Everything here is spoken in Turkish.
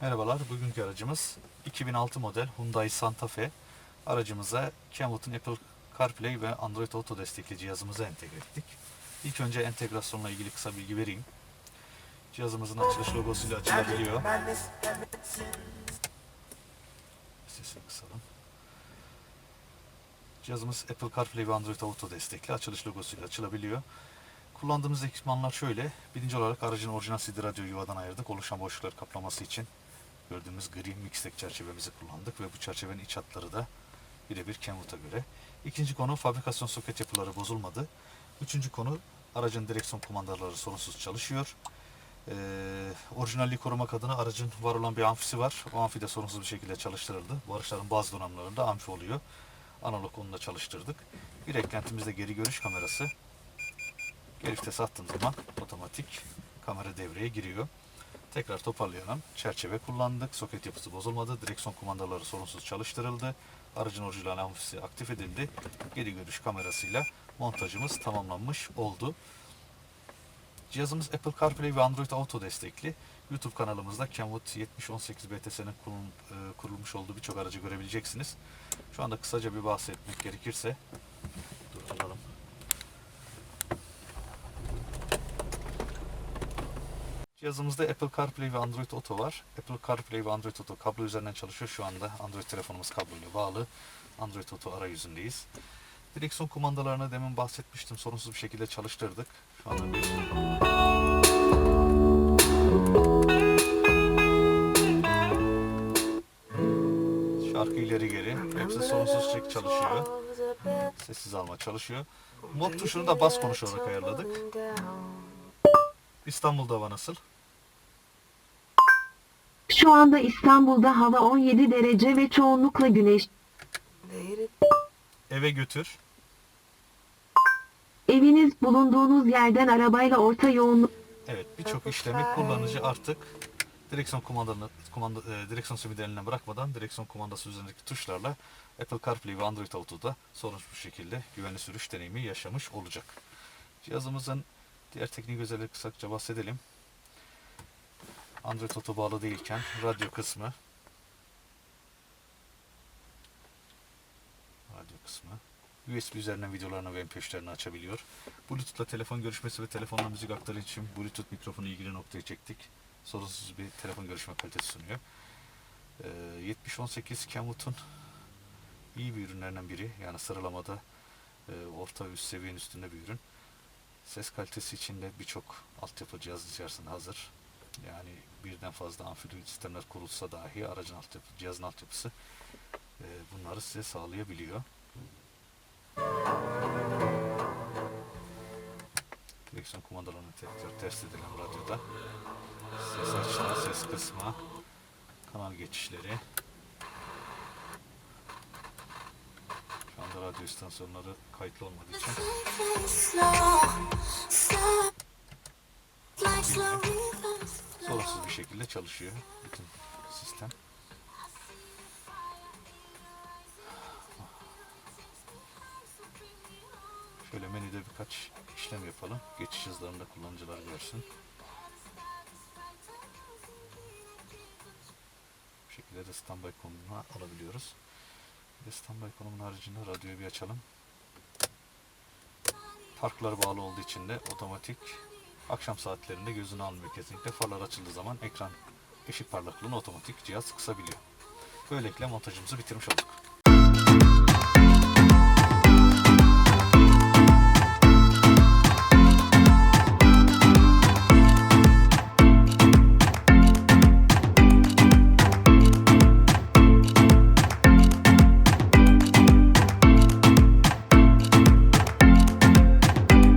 Merhabalar, bugünkü aracımız 2006 model Hyundai Santa Fe. Aracımıza Kenwood'un Apple CarPlay ve Android Auto destekli cihazımıza entegre ettik. İlk önce entegrasyonla ilgili kısa bilgi vereyim. Cihazımızın açılış logosuyla açılabiliyor. Sesini kısalım. Cihazımız Apple CarPlay ve Android Auto destekli açılış logosuyla açılabiliyor. Kullandığımız ekipmanlar şöyle. Birinci olarak aracın orijinal CD radyo yuvadan ayırdık. Oluşan boşlukları kaplaması için gördüğümüz gri mixtek çerçevemizi kullandık ve bu çerçevenin iç hatları da birebir Kenwood'a göre. İkinci konu fabrikasyon soket yapıları bozulmadı. Üçüncü konu aracın direksiyon kumandaları sorunsuz çalışıyor. Ee, orijinalliği korumak adına aracın var olan bir amfisi var. O amfi de sorunsuz bir şekilde çalıştırıldı. Bu araçların bazı donanımlarında amfi oluyor. Analog onunla çalıştırdık. Bir eklentimiz de geri görüş kamerası. Geri vites attığım zaman otomatik kamera devreye giriyor. Tekrar toparlayalım. Çerçeve kullandık. Soket yapısı bozulmadı. Direksiyon kumandaları sorunsuz çalıştırıldı. Aracın orijinal amfisi aktif edildi. Geri görüş kamerasıyla montajımız tamamlanmış oldu. Cihazımız Apple CarPlay ve Android Auto destekli. YouTube kanalımızda Kenwood 7018 BTS'nin e, kurulmuş olduğu birçok aracı görebileceksiniz. Şu anda kısaca bir bahsetmek gerekirse Cihazımızda Apple CarPlay ve Android Auto var. Apple CarPlay ve Android Auto kablo üzerinden çalışıyor. Şu anda Android telefonumuz kabloyla bağlı. Android Auto arayüzündeyiz. Direksiyon kumandalarını demin bahsetmiştim. Sorunsuz bir şekilde çalıştırdık. Şu anda bir şarkı ileri geri. Hepsi sorunsuz şekilde çalışıyor. Sessiz alma çalışıyor. Mod tuşunu da bas konuşarak ayarladık. İstanbul'da hava nasıl? Şu anda İstanbul'da hava 17 derece ve çoğunlukla güneş. Eve götür. Eviniz bulunduğunuz yerden arabayla orta yoğunluk Evet birçok işlemi kullanıcı artık direksiyon kumandanı kumanda e, direksiyon simidi bırakmadan direksiyon kumandası üzerindeki tuşlarla Apple CarPlay ve Android Auto'da sorunsuz şekilde güvenli sürüş deneyimi yaşamış olacak. Cihazımızın diğer teknik özellikleri kısaca bahsedelim. Android Auto bağlı değilken radyo kısmı radyo kısmı USB üzerinden videolarını ve MP3'lerini açabiliyor. Bluetooth'la telefon görüşmesi ve telefonla müzik aktarı için Bluetooth mikrofonu ilgili noktaya çektik. Sorunsuz bir telefon görüşme kalitesi sunuyor. Ee, 7018 Kenwood'un iyi bir ürünlerinden biri. Yani sıralamada e, orta üst seviyenin üstünde bir ürün. Ses kalitesi için de birçok altyapı cihaz içerisinde hazır. Yani birden fazla amfili sistemler kurulsa dahi aracın altyapı, cihazın altyapısı e, bunları size sağlayabiliyor. Direksiyon kumandalarını tekrar ters edelim radyoda. Ses açma, ses kısma, kanal geçişleri. Şu anda radyo istasyonları kayıtlı olmadığı için şekilde çalışıyor bütün sistem. Şöyle menüde birkaç işlem yapalım. Geçiş hızlarında kullanıcılar görsün. Bu şekilde de standby konumuna alabiliyoruz. Bir de standby konumun haricinde radyoyu bir açalım. Parklar bağlı olduğu için de otomatik akşam saatlerinde gözünü almıyor kesinlikle. Farlar açıldığı zaman ekran ışık parlaklığını otomatik cihaz kısabiliyor. Böylelikle montajımızı bitirmiş olduk.